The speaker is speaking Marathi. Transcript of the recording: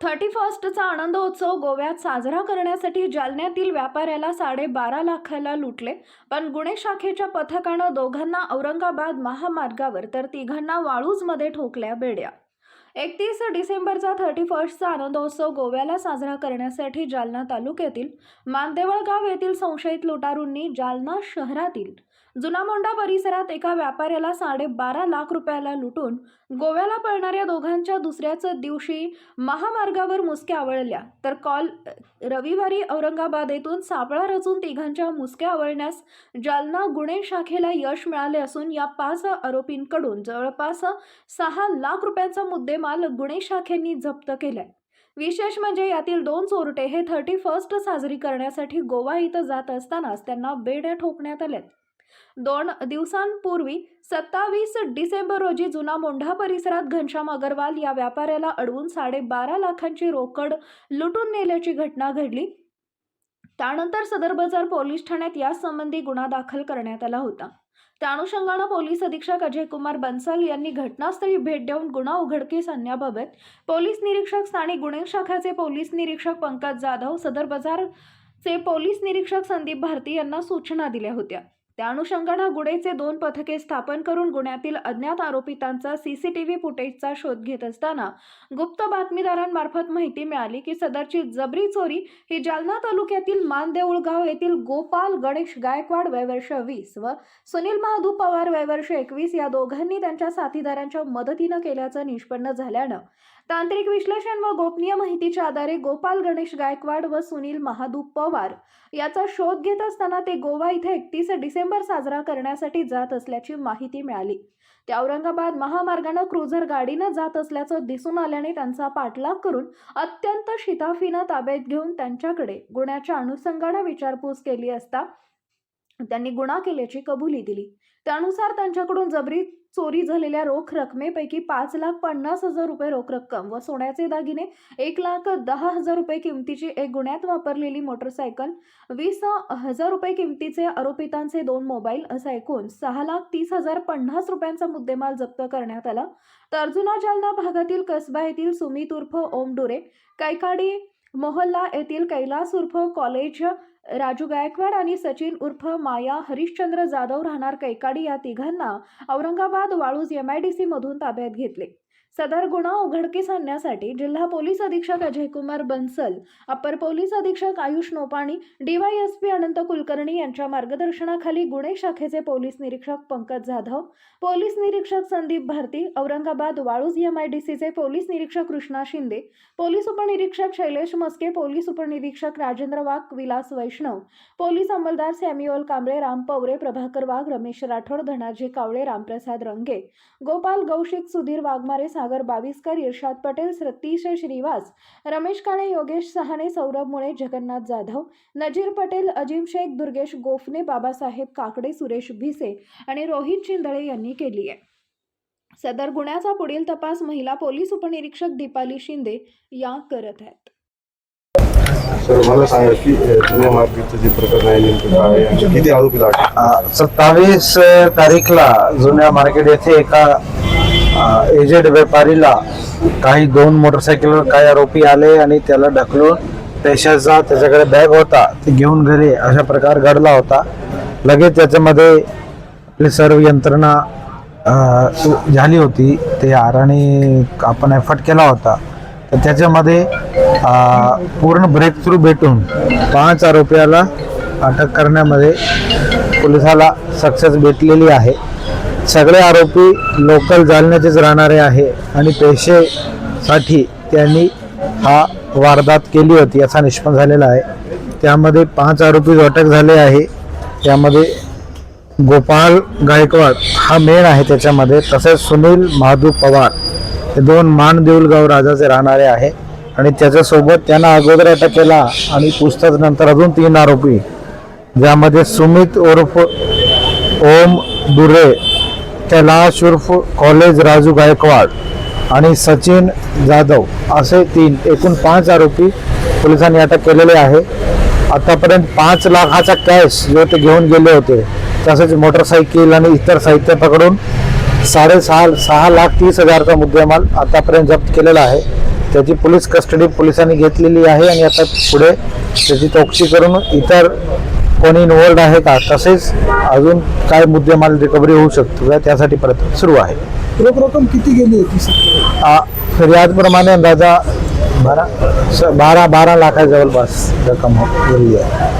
थर्टी फर्स्टचा आनंदोत्सव गोव्यात साजरा करण्यासाठी जालन्यातील व्यापाऱ्याला साडेबारा लाखाला लुटले. पण गुन्हे शाखेच्या पथकानं दोघांना औरंगाबाद महामार्गावर तर तिघांना वाळूजमध्ये ठोकल्या बेड्या. एकतीस डिसेंबरचा थर्टी फर्स्टचा आनंदोत्सव गोव्याला साजरा करण्यासाठी जालना तालुक्यातील मानदेवळगाव येथील संशयित लुटारूंनी जालना शहरातील जुनामोंडा परिसरात एका व्यापाऱ्याला साडेबारा लाख रुपयाला लुटून गोव्याला पळणाऱ्या दोघांच्या दुसऱ्याच दिवशी महामार्गावर मुसक्या आवळल्या. तर कॉल रविवारी औरंगाबाद येथून सापळा रचून तिघांच्या मुसक्या आवळण्यास जालना गुन्हे शाखेला यश मिळाले असून या पाच आरोपींकडून जवळपास सहा लाख रुपयांचा मुद्देमाल गुन्हे शाखेने जप्त केलाय. विशेष म्हणजे यातील दोन चोरटे हे थर्टी फर्स्ट साजरी करण्यासाठी गोवा इथं जात असतानाच त्यांना बेड्या ठोकण्यात आल्यात. दोन दिवसांपूर्वी सत्तावीस डिसेंबर रोजी जुना मोंढा परिसरात घनश्याम अगरवाल या व्यापाऱ्याला अडवून साडेबारा लाखांची रोकड लुटून नेल्याची घटना घडली. त्यानंतर सदर बाजार पोलीस ठाण्यात यासंबंधी गुन्हा दाखल करण्यात आला होता. त्या अनुषंगानं पोलीस अधीक्षक अजय कुमार बन्सल यांनी घटनास्थळी भेट देऊन गुन्हा उघडकीस आणण्याबाबत पोलीस निरीक्षक स्थानिक गुन्हे शाखेचे पोलीस निरीक्षक पंकज जाधव सदर बाजारचे पोलीस निरीक्षक संदीप भारती यांना सूचना दिल्या होत्या. त्या अनुषंगानं गुडेचे दोन पथके स्थापन करून गुन्ह्यातील अज्ञात आरोपितांचा सीसीटीव्ही फुटेजचा शोध घेत असताना गुप्त बातमीदारांमार्फत माहिती मिळाली की सदरची जबरी चोरी ही जालना तालुक्यातील मानदेऊळगाव येथील गोपाल गणेश गायकवाड वयवर्ष वीस व सुनील महादू पवार वयवर्ष एकवीस या दोघांनी त्यांच्या साथीदारांच्या मदतीनं केल्याचं निष्पन्न झाल्यानं तांत्रिक विश्लेषण व गोपनीय माहितीच्या आधारे गोपाल गणेश गायकवाड व सुनील महादू पवार याचा शोध घेत असताना ते गोवा इथे एकतीस डिसेंबर साजरा करण्यासाठी जात असल्याची माहिती मिळाली. ते औरंगाबाद महामार्गानं क्रुझर गाडीनं जात असल्याचं दिसून आल्याने त्यांचा पाठलाग करून अत्यंत शिताफीनं ताब्यात घेऊन त्यांच्याकडे गुन्ह्याच्या अनुषंगानं विचारपूस केली असता त्यांनी गुन्हा केल्याची कबुली दिली. त्यानुसार त्यांच्याकडून जबरी चोरी झालेल्या रोख रकमेपैकी पाच लाख पन्नास हजार रुपये रोख रक्कम व सोन्याचे दागिने एक लाख दहा हजार रुपये किमतीची एक गुन्ह्यात वापरलेली मोटरसायकल वीस हजार रुपये किमतीचे आरोपितांचे दोन मोबाईल असा एकूण सहा लाख तीस हजार पन्नास रुपयांचा मुद्देमाल जप्त करण्यात आला. तर अर्जुना जालना भागातील कसबा येथील सुमित उर्फ ओम डुरे कैकाडी मोहल्ला येथील कैलास उर्फ कॉलेज राजू गायकवाड आणि सचिन उर्फ माया हरिश्चंद्र जाधव राहणार कैकाडी या तिघांना Aurangabad Waluj M I D मधून ताब्यात घेतले. सदर गुन्हा उघडकीस आणण्यासाठी जिल्हा पोलीस अधीक्षक अजयकुमार बन्सल अप्पर पोलीस अधीक्षक आयुष नोपाणी डीवायएसपी अनंत कुलकर्णी यांच्या मार्गदर्शनाखाली गुन्हे शाखेचे पोलीस निरीक्षक पंकज जाधव पोलीस निरीक्षक Sandeep Bharti Aurangabad Waluj M I D police निरीक्षक कृष्णा शिंदे पोलीस उपनिरीक्षक शैलेश मस्के पोलीस उपनिरीक्षक राजेंद्र वाघ विलास वैष्णव पोलीस अंमलदार सॅम्युअल कांबळे राम पवरे प्रभाकर वाघ रमेश राठोड धनाजी कावळे रामप्रसाद रंगे गोपाल गौशिक सुधीर वाघमारे सागर बाविस्कर इर्शाद पटेल सतीश श्रीवास रमेश काळे योगेश सहाने सौरभ मुळे जगन्नाथ जाधव नजीर पटेल अजिम शेख दुर्गेश गोफने बाबासाहेब काकडे सुरेश भिसे आणि रोहित शिंदळे यांनी केली आहे. सदर गुन्ह्याचा पुढील तपास महिला पोलीस उपनिरीक्षक दीपाली शिंदे या करत आहेत. सर मला सांगा की अ, जुन्या मार्केटचं जे प्रकरण आहे नेमकं काय आहे? आणि किती आरोपी लागले? सत्तावीस तारीखला जुन्या मार्केट येथे एका एजेड व्यापारीला काही दोन मोटरसायकलवर काही आरोपी आले आणि त्याला ढकलून पैशाचा त्याच्याकडे बॅग होता ते घेऊन घरी अशा प्रकार घडला होता. लगेच त्याच्यामध्ये आपली सर्व यंत्रणा झाली होती. ते आराने आपण एफर्ट केला होता. तर त्याच्यामध्ये पूर्ण ब्रेक थ्रू भेटून पाच आरोपीला अटक करण्यामध्ये पोलिसाला सक्सेस भेटलेली आहे. सगळे आरोपी लोकल जालन्याचेच राहणारे आहे आणि पैसेसाठी त्यांनी हा वारदात केली होती असा निष्पन्न झालेला आहे. त्यामध्ये पाच आरोपी अटक झाले आहे. त्यामध्ये गोपाल गायकवाड हा मेन आहे त्याच्यामध्ये तसेच सुनील महादू पवार हे दोन मान देऊलगाव राजाचे राहणारे आहे. आणि त्याच्यासोबत त्यांना अगोदर अटक केला आणि पूछताछ नंतर अजून तीन आरोपी ज्यामध्ये सुमित उर्फ ओम दुरे कैलाश उर्फ कॉलेज राजू गायकवाड आणि सचिन जाधव असे तीन एकूण पाच आरोपी पोलिसांनी अटक केलेले आहे. आतापर्यंत पाच लाखाचा कॅश जो ते घेऊन गेले होते तसेच मोटरसायकल आणि इतर साहित्य पकडून साडेसहा सहा लाख तीस हजारचा मुद्देमाल आतापर्यंत जप्त केलेला आहे. त्याची पोलीस कस्टडी पोलिसांनी घेतलेली आहे आणि आता पुढे त्याची चौकशी करून इतर कोणी इन्वॉल्ड आहे का? तसेच अजून काय मुद्देमाल रिकव्हरी होऊ शकतो का? त्यासाठी प्रयत्न सुरू आहे. रोख रक्कम किती गेली होती सर? फिर्यादप्रमाणे अंदाजा बारा बारा बारा लाखा जवळपास रक्कम गेली आहे.